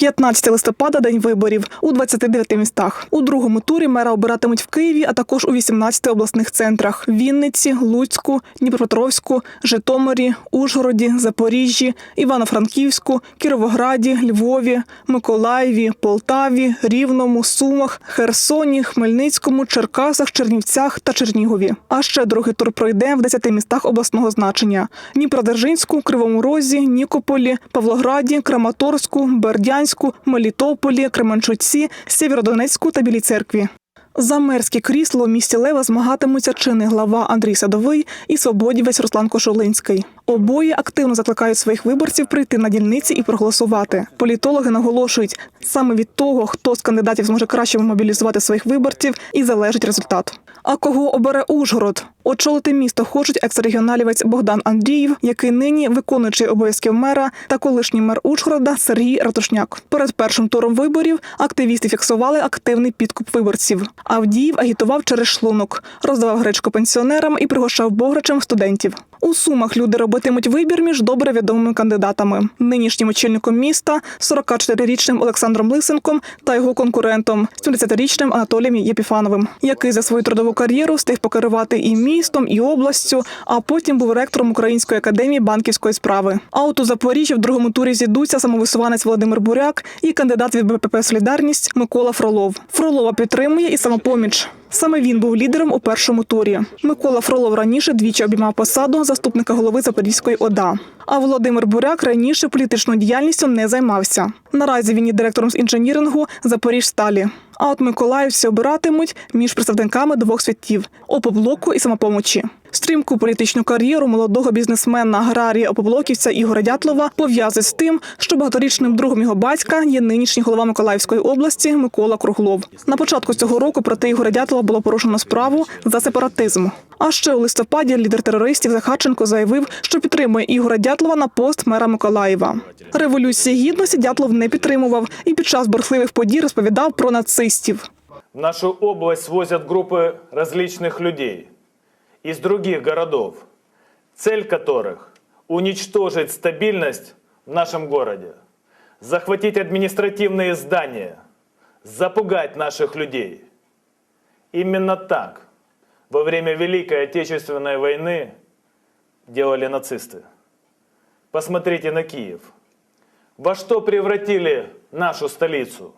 15 листопада день виборів у 29 містах. У другому турі мера обиратимуть в Києві, а також у 18 обласних центрах: Вінниці, Луцьку, Дніпропетровську, Житомирі, Ужгороді, Запоріжжі, Івано-Франківську, Кіровограді, Львові, Миколаєві, Полтаві, Рівному, Сумах, Херсоні, Хмельницькому, Черкасах, Чернівцях та Чернігові. А ще другий тур пройде в 10 містах обласного значення: Дніпродзержинську, Кривому Розі, Нікополі, Павлограді, Краматорську, Бердянську, Мелітополі, Кременчуці, Сєвєродонецьку та Білій церкві. За мерське крісло у місті Лева змагатимуться чинний глава Андрій Садовий і свободівець Руслан Кошулинський. Обоє активно закликають своїх виборців прийти на дільниці і проголосувати. Політологи наголошують, саме від того, хто з кандидатів зможе краще мобілізувати своїх виборців, і залежить результат. А кого обере Ужгород? Очолити місто хочуть екс-регіоналівець Богдан Андріїв, який нині виконуючий обов'язків мера та колишній мер Ужгорода Сергій Ратушняк. Перед першим туром виборів активісти фіксували активний підкуп виборців. Авдіїв агітував через шлунок, роздавав гречку пенсіонерам і пригощав бограчем студентів. У сумах люди робитимуть вибір між добре відомими кандидатами: нинішнім очільником міста, 44-річним Олександром Лисенком та його конкурентом, 70-річним Анатолієм Єпіфановим, який за свою трудову кар'єру встиг покерувати і містом, і областю, а потім був ректором Української академії банківської справи. А от у Запоріжжі в другому турі зійдуться самовисуванець Володимир Буряк і кандидат від БПП Солідарність Микола Фролов. Фролова підтримує і самопоміч. Саме він був лідером у першому турі. Микола Фролов раніше двічі обіймав посаду заступника голови Запорізької ОДА. А Володимир Буряк раніше політичною діяльністю не займався. Наразі він є директором з інженірингу Запоріжсталі. А от миколаївці обиратимуть між представниками двох світів опоблоку і самопомочі. Стрімку політичну кар'єру молодого бізнесмена аграрія опоблоківця Ігоря Дятлова пов'язують з тим, що багаторічним другом його батька є нинішній голова Миколаївської області Микола Круглов. На початку цього року проти Ігоря Дятлова було порушено справу за сепаратизм. А ще у листопаді лідер терористів Захарченко заявив, що підтримує Ігоря Дятлова на пост мера Миколаєва. Революції гідності Дятлов не підтримував і під час бурхливих подій розповідав про нацистів. В нашу область возят группы различных людей из других городов, цель которых – уничтожить стабильность в нашем городе, захватить административные здания, запугать наших людей. Именно так во время Великой Отечественной войны делали нацисты. Посмотрите на Киев. Во что превратили нашу столицу?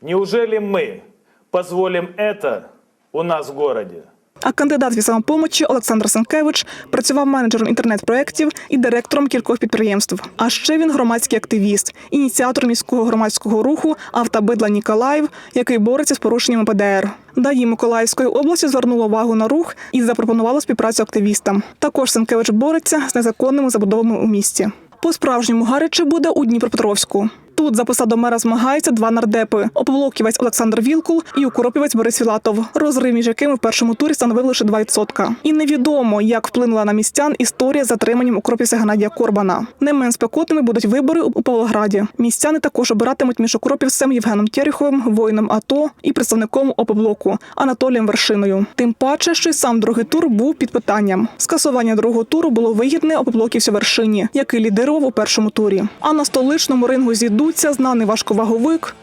Неужели мы позволим это у нас в городе? А кандидат від самопомочі Олександр Санкевич працював менеджером інтернет-проєктів і директором кількох підприємств. А ще він громадський активіст, ініціатор міського громадського руху Автобидла Ніколаїв, який бореться з порушеннями ПДР. ДАІ Миколаївської області звернуло увагу на рух і запропонувало співпрацю активістам. Також Санкевич бореться з незаконними забудовами у місті. По справжньому гаряче буде у Дніпропетровську. Тут за посаду мера змагаються два нардепи: оповлоківець Олександр Вілкул і укропівець Борис Філатов, розрив між якими в першому турі становив лише 2%. І невідомо, як вплинула на містян історія з затриманням укропівця Геннадія Корбана. Не менш спекотними будуть вибори у Павлограді. Містяни також обиратимуть між укропівцем Євгеном Тереховим, воїном АТО і представником опоблоку Анатолієм Вершиною. Тим паче, що й сам другий тур був під питанням. Скасування другого туру було вигідне опоблоківцю Вершині, який лідирував у першому турі. А на столичному рингу зійдуться знаний важковаговик.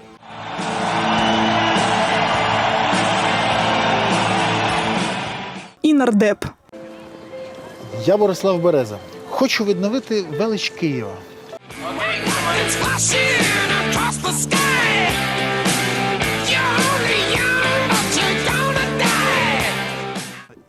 І нардеп. Я Борислав Береза. Хочу відновити велич Києва.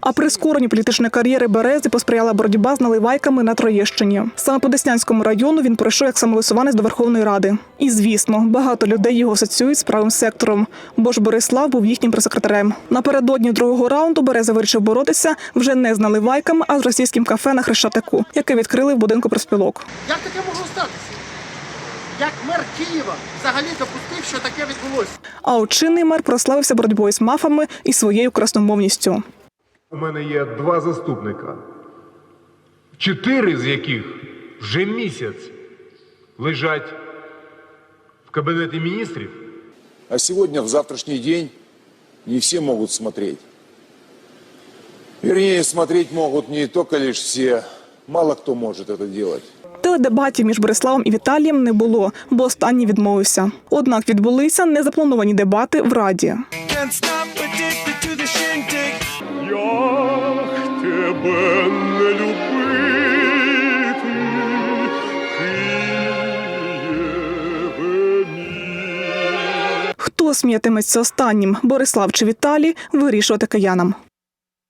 А прискоренню політичної кар'єри Берези посприяла боротьба з наливайками на Троєщині. Саме по Деснянському району він пройшов як самовисуванець до Верховної Ради. І звісно, багато людей його асоціюють з правим сектором, бо ж Борислав був їхнім пресекретарем. Напередодні другого раунду Береза вирішив боротися вже не з наливайками, а з російським кафе на Хрещатику, яке відкрили в будинку проспілок. Як таке могло статися? Як мер Києва взагалі допустив, що таке відбулося? А от чинний мер прославився боротьбою з мафами і своєю красномовністю. У мене є два заступника, чотири з яких вже місяць лежать в кабінеті міністрів. А сегодня, в завтрашний день, не все могут смотреть. Вернее, смотреть могут не только лишь все, мало кто может это делать. Але дебатів між Бориславом і Віталієм не було, бо останній відмовився. Однак відбулися незаплановані дебати в раді. Як тебе не любити, Києве мій. Хто сміятиметься останнім, Борислав чи Віталій, вирішувати киянам.